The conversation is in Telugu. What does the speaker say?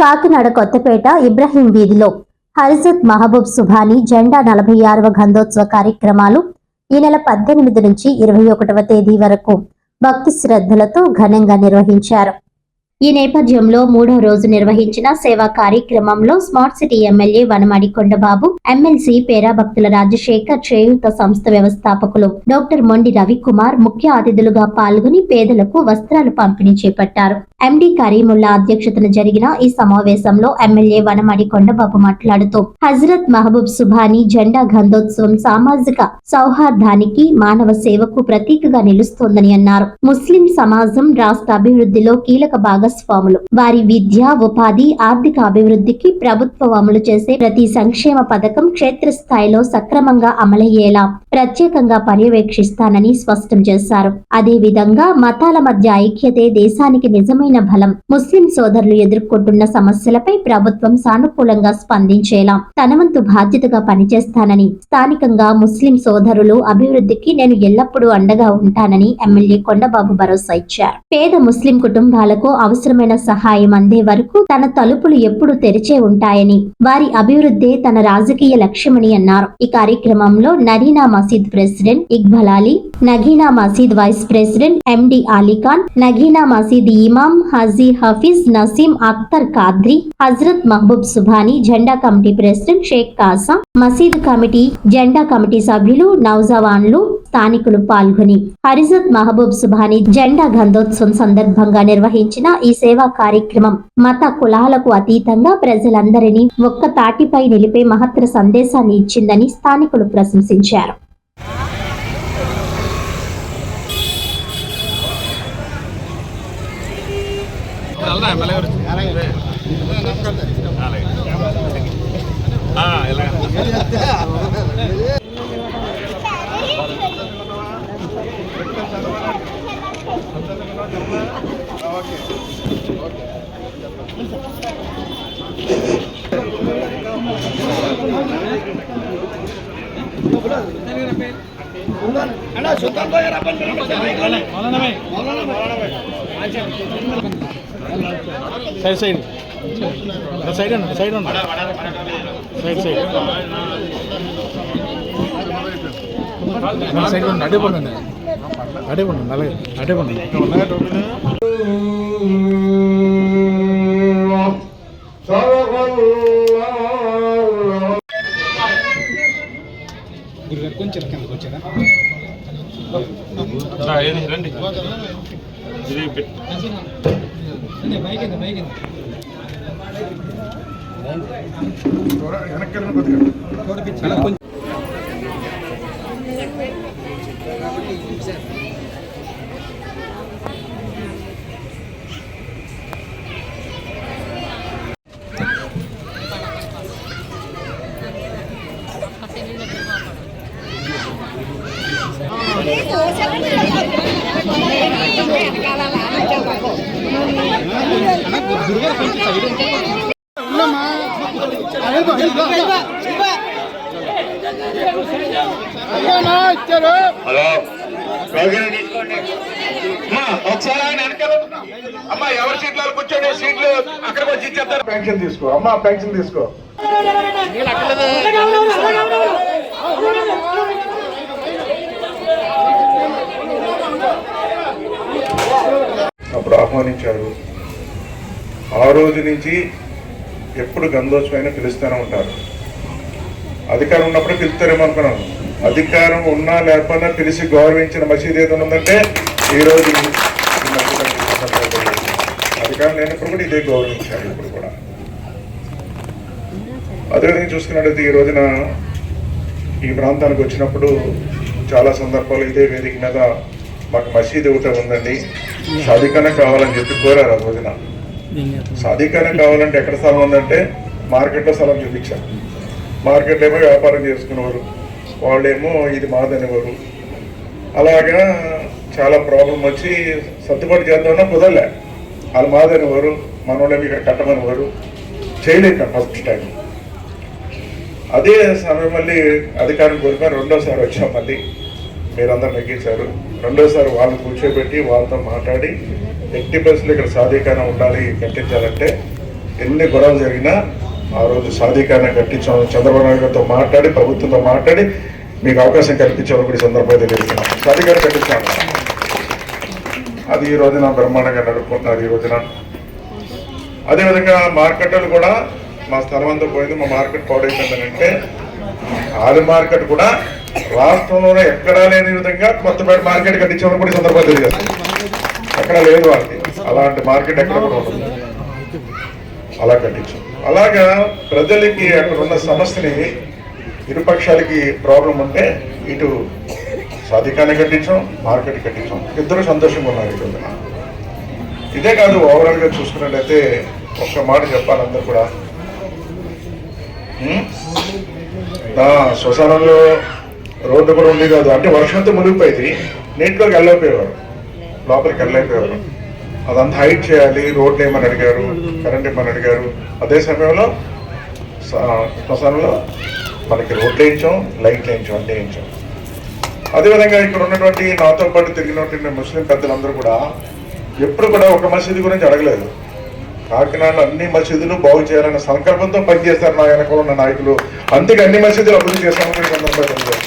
కాకినాడ కొత్తపేట ఇబ్రహీం వీధిలో హరిజత్ మహబూబ్ సుభాని జెండా నలభై ఆరవ గంధోత్సవ కార్యక్రమాలు ఈ నెల పద్దెనిమిది నుంచి ఇరవై ఒకటవ తేదీ వరకు భక్తి శ్రద్ధలతో ఘనంగా నిర్వహించారు. ఈ నేపథ్యంలో మూడో రోజు నిర్వహించిన సేవా కార్యక్రమంలో smart city MLA Vanamadi Kondababu MLC Pera Bhaktula Rajasekhar చేయూత సంస్థ వ్యవస్థాపకులు డాక్టర్ మొండి రవికుమార్ ముఖ్య అతిథులుగా పాల్గొని పేదలకు వస్త్రాలు పంపిణీ చేపట్టారు. ఎండి కరీముల్లా అధ్యక్షతన జరిగిన ఈ సమావేశంలో ఎమ్మెల్యే వనమాడి కొండబాబు మాట్లాడుతూ హజరత్ మహబూబ్ సుభాని జెండా గంధోత్సవం సామాజిక సౌహార్దానికి మానవ సేవకు ప్రతీకగా నిలుస్తోందని అన్నారు. ముస్లిం సమాజం రాష్ట్ర అభివృద్ధిలో కీలక భాగం భాగస్వాములు. వారి విద్య ఉపాధి ఆర్థిక అభివృద్ధికి ప్రభుత్వం అమలు చేసే ప్రతి సంక్షేమ పథకం క్షేత్రస్థాయిలో సక్రమంగా అమలయ్యేలా ప్రత్యేకంగా పర్యవేక్షిస్తానని స్పష్టం చేశారు. అదే విధంగా మతాల మధ్య ఐక్యతే దేశానికి నిజమైన బలం ముస్లిం సోదరులు ఎదుర్కొంటున్న సమస్యలపై ప్రభుత్వం సానుకూలంగా స్పందించేలా తనవంతు బాధ్యతగా పనిచేస్తానని స్థానికంగా ముస్లిం సోదరులు అభివృద్ధికి నేను ఎల్లప్పుడూ అండగా ఉంటానని ఎమ్మెల్యే కొండబాబు భరోసా ఇచ్చారు. పేద ముస్లిం కుటుంబాలకు అవసరమైన సహాయం అందే వరకు తన తలుపులు ఎప్పుడు తెరిచే ఉంటాయని వారి అభివృద్ధే తన రాజకీయ లక్ష్యమని అన్నారు. ఈ కార్యక్రమంలో నరీనా మసీద్ president Iqbal Ali Nagina Masjid vice president MD Ali Khan Nagina Masjid ఇమాం హజీ హఫీజ్ నసీం అఖ్తర్ కాద్రి హజరత్ మహబూబ్ సుభాని జెండా కమిటీ ప్రెసిడెంట్ షేక్ కాసా మసీద్ కమిటీ జెండా కమిటీ సభ్యులు నౌజవాన్లు స్థానికులు పాల్గొని హరిజత్ మహబూబ్ సుభాని జెండా గంధోత్సవం సందర్భంగా నిర్వహించిన ఈ సేవా కార్యక్రమం మత కులాలకు అతీతంగా ప్రజలందరినీ ఒక్క తాటిపై నిలిపే మహత్తర సందేశాన్ని ఇచ్చిందని స్థానికులు ప్రశంసించారు. వెళ్దా ఎమ్మెల్యే గారు అలాగే ఆ, ఇలాగ. సైడ్ సైడ్ సైడ్ అండి సైడ్ అండి సైడ్ సైడ్ సైడ్ అడే పండి అడే పండి అలాగే అడే పండి గురుగారు కొంచెం కిందకు వచ్చారా? రండి. Bike bike hello. ఒకసారి ఆయన వెనకాల అమ్మా ఎవరి సీట్లో కూర్చోండి సీట్లు అక్కడికి వచ్చి ఇచ్చేస్తారు పెన్షన్ తీసుకో. అమ్మా పెన్షన్ తీసుకో. అప్పుడు ఆహ్వానించారు ఆ రోజు నుంచి ఎప్పుడు గంధోత్సవైనా పిలుస్తూనే ఉంటారు. అధికారం ఉన్నప్పుడు పిలుస్తారేమో అనుకున్నాను అధికారం ఉన్నా లేకపోయినా పిలిచి గౌరవించిన మసీద్ ఏదో ఉందంటే ఈ రోజు అధికారం లేనప్పుడు కూడా ఇదే గౌరవించారు ఇప్పుడు కూడా. అదేవిధంగా చూసుకున్నట్లయితే ఈ రోజున ఈ ప్రాంతానికి వచ్చినప్పుడు చాలా సందర్భాలు ఇదే వేదిక మీద మాకు మసీదు ఒకటే ఉందండి. సాధికారం కావాలని చెప్పి కోరారు ఆ రోజున. సాధికారం కావాలంటే ఎక్కడ స్థలం ఉందంటే మార్కెట్లో స్థలం చూపించారు. మార్కెట్లో ఏమో వ్యాపారం చేసుకునేవారు. వాళ్ళేమో ఇది మాదనేవారు. అలాగా చాలా ప్రాబ్లం వచ్చి సర్దుబాటు చేద్దామన్నా కుదరలే. వాళ్ళు మాదనేవారు మనోళ్ళేమి ఇక్కడ కట్టమనేవారు. చేయలేక ఫస్ట్ టైం అదే సమయం మళ్ళీ అధికారం కోరుకొని రెండోసారి వచ్చాం మళ్ళీ. మీరందరూ నెగ్గించారు. రెండోసారి వాళ్ళని కూర్చోబెట్టి వాళ్ళతో మాట్లాడి ఎట్టి పరిస్థితులు ఇక్కడ సాధీకరణ ఉండాలి కట్టించాలంటే ఎన్ని గొడవలు జరిగినా ఆ రోజు సాధీకరణ కట్టించాం చంద్రబాబు నాయుడు గారితో మాట్లాడి ప్రభుత్వంతో మాట్లాడి మీకు అవకాశం కల్పించామని కూడా ఈ సందర్భంగా తెలియజేస్తున్నాం. సాధీకరణ కట్టించాం అది ఈ రోజున బ్రహ్మాండంగా నడుపుకుంటున్నారు ఈ రోజున. అదేవిధంగా మార్కెట్లు కూడా మా స్థలం అంతా పోయింది. మా మార్కెట్ పాడైపోయిందంటే ఆది మార్కెట్ కూడా రాష్ట్రంలోనే ఎక్కడా లేని విధంగా కొత్తపేట మార్కెట్ కట్టించామని కూడా ఈ తెలియదు తెలియజేస్తాం ఎక్కడ లేదు వాళ్ళకి. అలాంటి మార్కెట్ ఎక్కడ కూడా ఉంటుంది అలా కట్టించాం. అలాగా ప్రజలకి అక్కడ ఉన్న సమస్యని ఇరుపక్షాలకి ప్రాబ్లం ఉంటే ఇటు సాధికాన్ని కట్టించాం మార్కెట్ కట్టించాం. ఇద్దరు సంతోషంగా ఉన్నారు ఈ ఇదే కాదు ఓవరాల్గా చూసుకున్నట్లయితే ఒక్క మాట చెప్పాలి అందరు కూడా. నా శ్మశానంలో రోడ్డు కూడా ఉంది కాదు. అంటే వర్షంతో మునిగిపోయింది. నీటిలోకి వెళ్ళకపోయేవారు లోపలికి వెళ్ళలేకపోయేవారు. అదంతా హైట్ చేయాలి. రోడ్లు ఏమని అడిగారు? కరెంట్ ఏమని అడిగారు? అదే సమయంలో స- శ్మశానంలో మనకి రోడ్లు వేయించాం లైట్లు వేయించాం అన్నీ వేయించాం. అదేవిధంగా ఇక్కడ ఉన్నటువంటి నాతో పాటు తిరిగినటువంటి ముస్లిం పెద్దలందరూ కూడా ఎప్పుడు కూడా ఒక మసీదు గురించి అడగలేదు. కాకినాడలో అన్ని మసీదులు బాగు చేయాలనే సంకల్పంతో పనిచేస్తారు నా వెనక ఉన్న నాయకులు. అందుకే అన్ని మసీదులు అభివృద్ధి చేస్తామని సందర్భంగా